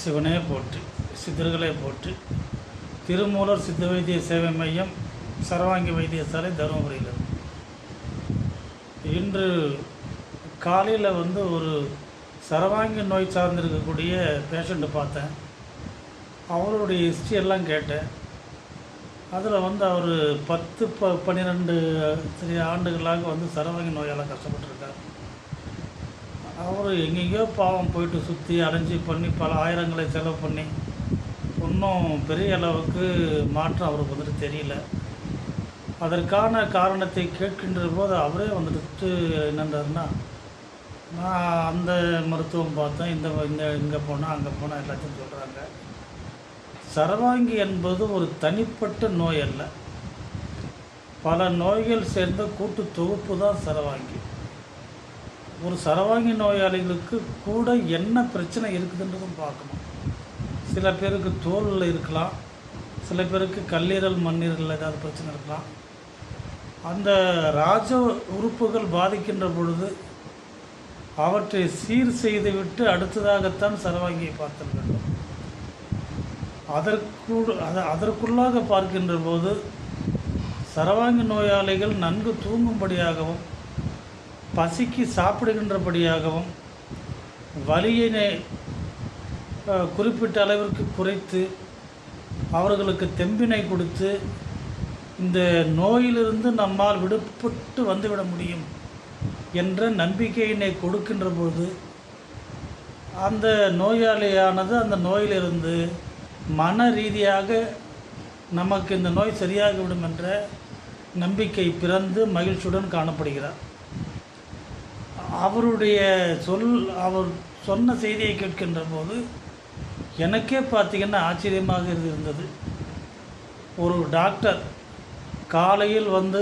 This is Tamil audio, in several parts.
சிவனே போற்று சித்தர்களே போற்று. திருமூலர் சித்த வைத்திய சேவை மையம் சரவாங்கி வைத்தியசாலை தருமபுரியில். இன்று காலையில் வந்து ஒரு சரவாங்கி நோய் சார்ந்திருக்கக்கூடிய பேஷண்ட்டை பார்த்தேன். அவருடைய ஹிஸ்ட்ரி எல்லாம் கேட்டேன். அதில் வந்து அவர் பத்து ப பன்னிரெண்டு சிறிய ஆண்டுகளாக வந்து சரவாங்கி நோயால் கஷ்டப்பட்டிருக்கார். அவர் எங்கெங்கேயோ பாவம் போயிட்டு சுற்றி அலைஞ்சி பண்ணி பல ஆயிரங்களை செலவு பண்ணி ஒன்றும் பெரிய அளவுக்கு மாற்றம் அவருக்கு வந்துட்டு தெரியல. அதற்கான காரணத்தை கேட்கின்ற போது அவரே வந்துட்டு என்னன்றாருன்னா நான் அந்த மருத்துவம் பார்த்தேன் இந்த இந்த இங்கே போனால் அங்கே போனால் எல்லாத்தையும் சொல்கிறாங்க சரவாங்கி என்பது ஒரு தனிப்பட்ட நோய் அல்ல. பல நோய்கள் சேர்ந்த கூட்டு தொகுப்பு தான் சரவாங்கி. ஒரு சரவாங்கி நோயாளிகளுக்கு கூட என்ன பிரச்சனை இருக்குதுன்றதும் பார்க்கணும். சில பேருக்கு தோலில் இருக்கலாம். சில பேருக்கு கல்லீரல் மண்ணீரல் ஏதாவது பிரச்சனை இருக்கலாம். அந்த ராஜ உறுப்புகள் பாதிக்கின்ற பொழுது அவற்றை சீர் செய்துவிட்டு அடுத்ததாகத்தான் சரவாங்கியை பார்த்தல் வேண்டும். அதற்கு அதற்குள்ளாக பார்க்கின்ற போது சரவாங்கி நோயாளிகள் நன்கு தூங்கும்படியாகவும் பசிக்கு சாப்பிடுகின்றபடியாகவும் வலியினை குறிப்பிட்ட அளவிற்கு குறைத்து அவர்களுக்கு தெம்பினை கொடுத்து இந்த நோயிலிருந்து நம்மால் விடுபட்டு வந்துவிட முடியும் என்ற நம்பிக்கையினை கொடுக்கின்ற போது அந்த நோயாளியானது அந்த நோயிலிருந்து மன ரீதியாக நமக்கு இந்த நோய் சரியாகிவிடும் என்ற நம்பிக்கை பிறந்து மகிழ்ச்சியுடன் காணப்படுகிறார். அவருடைய சொல் அவர் சொன்ன செய்தியை கேட்கின்ற போது எனக்கே பார்த்தீங்கன்னா ஆச்சரியமாக இருந்தது. ஒரு டாக்டர் காலையில் வந்து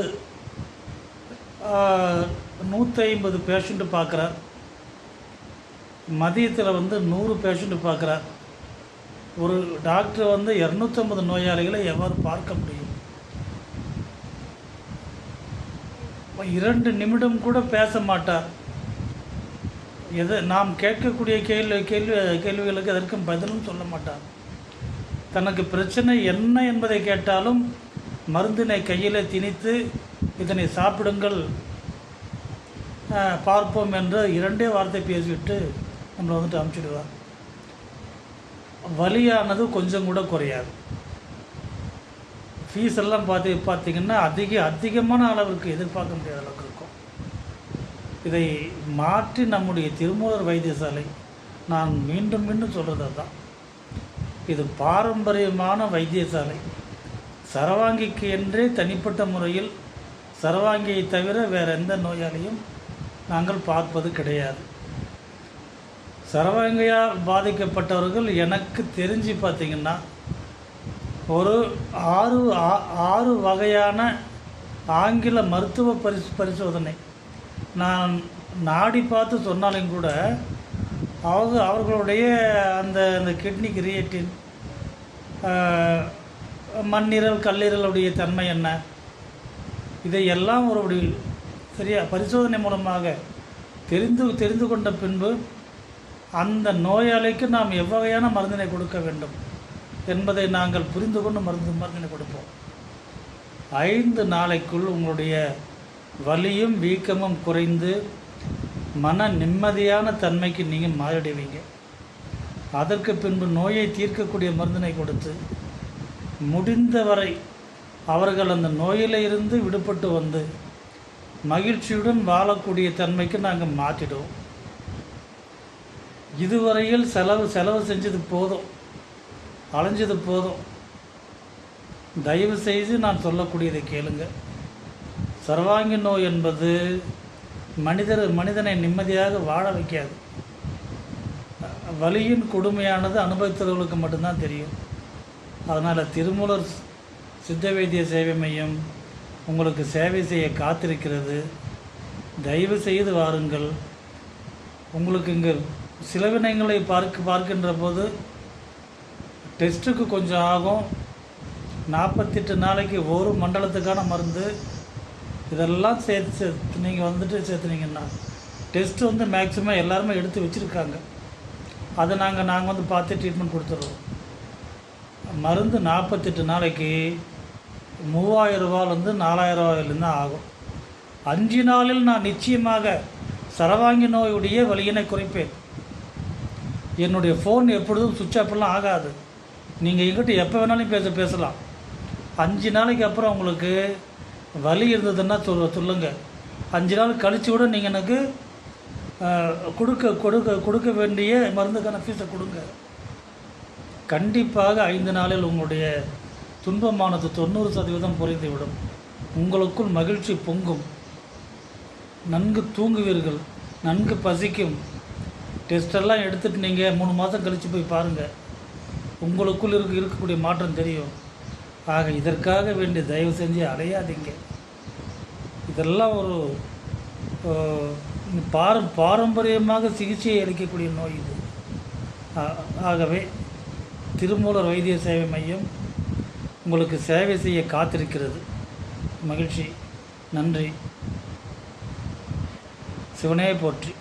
நூற்றி ஐம்பது பேஷண்ட்டு பார்க்குறார். மதியத்தில் வந்து நூறு பேஷண்ட்டு பார்க்குறார். ஒரு டாக்டர் வந்து இரநூத்தம்பது நோயாளிகளை எவ்வாறு பார்க்க முடியும்? இரண்டு நிமிடம் கூட பேச மாட்டார். எது நாம் கேட்கக்கூடிய கேள்வி கேள்வி கேள்விகளுக்கு எதற்கும் பதிலும் சொல்ல மாட்டார். தனக்கு பிரச்சனை என்ன என்பதை கேட்டாலும் மருந்தினை கையில் திணித்து இதனை சாப்பிடுங்கள் பார்ப்போம் என்று இரண்டே வார்த்தை பேசிவிட்டு நம்மளை வந்துட்டு அமுச்சிடுவார். வலியானது கொஞ்சம் கூட குறையாது. ஃபீஸ் எல்லாம் பார்த்து பார்த்தீங்கன்னா அதிக அதிகமான அளவுக்கு எதிர்பார்க்க முடியாத அளவுக்கு இதை மாற்றி நம்முடைய திருமூலர் வைத்தியசாலை நான் மீண்டும் மீண்டும் சொல்கிறது தான் இது பாரம்பரியமான வைத்தியசாலை. சரவாங்கிக்கு என்றே தனிப்பட்ட முறையில் சரவாங்கியை தவிர வேறு எந்த நோயாளியும் நாங்கள் பார்ப்பது கிடையாது. சரவாங்கியால் பாதிக்கப்பட்டவர்கள் எனக்கு தெரிஞ்சு பார்த்திங்கன்னா ஒரு ஆறு ஆ- ஆறு வகையான ஆங்கில மருத்துவ பரிசு பரிசோதனை நான் நாடி பார்த்து சொன்னாலும் கூட அவங்க அவர்களுடைய அந்த அந்த கிட்னி கிரியேட்டின் மண்ணீரல் கல்லீரலுடைய தன்மை என்ன? இதையெல்லாம் ஒரு சரியா பரிசோதனை மூலமாக தெரிந்து தெரிந்து கொண்ட பின்பு அந்த நோயாளிக்கு நாம் எவ்வகையான மருந்தினை கொடுக்க வேண்டும் என்பதை நாங்கள் புரிந்து கொண்டு மருந்து மருந்தினை கொடுப்போம். ஐந்து நாளைக்குள் உங்களுடைய வலியும் வீக்கமும் குறைந்து மன நிம்மதியான தன்மைக்கு நீங்கள் மாறிடுவீங்க. அதற்கு பின்பு நோயை தீர்க்கக்கூடிய மருந்தினை கொடுத்து முடிந்தவரை அவர்கள் அந்த நோயில இருந்து விடுபட்டு வந்து மகிழ்ச்சியுடன் வாழக்கூடிய தன்மைக்கு நாங்கள் மாற்றிடுவோம். இதுவரையில் செலவு செலவு செஞ்சது போதும். அலைஞ்சது போதும். தயவு செய்து நான் சொல்லக்கூடியதை கேளுங்கள் சர்வாங்கி நோய் என்பது மனிதர் மனிதனை நிம்மதியாக வாழ வைக்காது. வலியின் கொடுமையானது அனுபவித்தவர்களுக்கு மட்டும்தான் தெரியும். அதனால் திருமூலர் சித்த வைத்திய சேவை மையம் உங்களுக்கு சேவை செய்ய காத்திருக்கிறது. தயவு செய்து வாருங்கள். உங்களுக்கு இங்கே சிலவினங்களை பார்க்க பார்க்கின்ற போது டெஸ்ட்டுக்கு கொஞ்சம் ஆகும். நாற்பத்தெட்டு நாளைக்கு ஒரு மண்டலத்துக்கான மருந்து இதெல்லாம் சேர்த்து சேர்த்து நீங்கள் வந்துட்டு சேர்த்துனீங்கன்னா டெஸ்ட் வந்து மேக்ஸிமம் எல்லாருமே எடுத்து வச்சுருக்காங்க. அதை நாங்கள் நாங்கள் வந்து பார்த்து ட்ரீட்மெண்ட் கொடுத்துட்றோம். மருந்து நாற்பத்தெட்டு நாளைக்கு மூவாயிரம் ரூபாலேருந்து நாலாயிரம் ரூபாயிலேருந்து ஆகும். அஞ்சு நாளில் நான் நிச்சயமாக சரவாங்கி நோயுடைய வலியினை குறைப்பேன். என்னுடைய ஃபோன் எப்பொழுதும் சுவிட்ச் ஆஃப்லாம் ஆகாது. நீங்கள் எங்கிட்ட எப்போ வேணாலும் பேச பேசலாம். அஞ்சு நாளைக்கு அப்புறம் உங்களுக்கு வலி இருந்ததுன்னா சொல்ல சொல்லுங்கள் அஞ்சு நாள் கழித்து கூட நீங்கள் எனக்கு கொடுக்க கொடுக்க கொடுக்க வேண்டிய மருந்துக்கான ஃபீஸை கொடுங்க. கண்டிப்பாக ஐந்து நாளில் உங்களுடைய துன்பமானது தொண்ணூறு சதவீதம் குறைந்துவிடும் உங்களுக்குள் மகிழ்ச்சி பொங்கும். நன்கு தூங்குவீர்கள். நன்கு பசிக்கும். டெஸ்டெல்லாம் எடுத்துகிட்டு நீங்கள் மூணு மாதம் கழித்து போய் பாருங்கள் உங்களுக்குள் இருக்க இருக்கக்கூடிய மாற்றம் தெரியும். ஆக இதற்காக வேண்டிய தயவு செஞ்சு அலையாதீங்க. இதெல்லாம் ஒரு பாரம் பார பாரம்பரியமாக சிகிச்சை அளிக்கக்கூடிய நோய் இது. ஆ- ஆகவே திருமூலர் வைத்திய சேவை மையம் உங்களுக்கு சேவை செய்ய காத்திருக்கிறது. மகிழ்ச்சி. நன்றி. சிவனே போற்றி.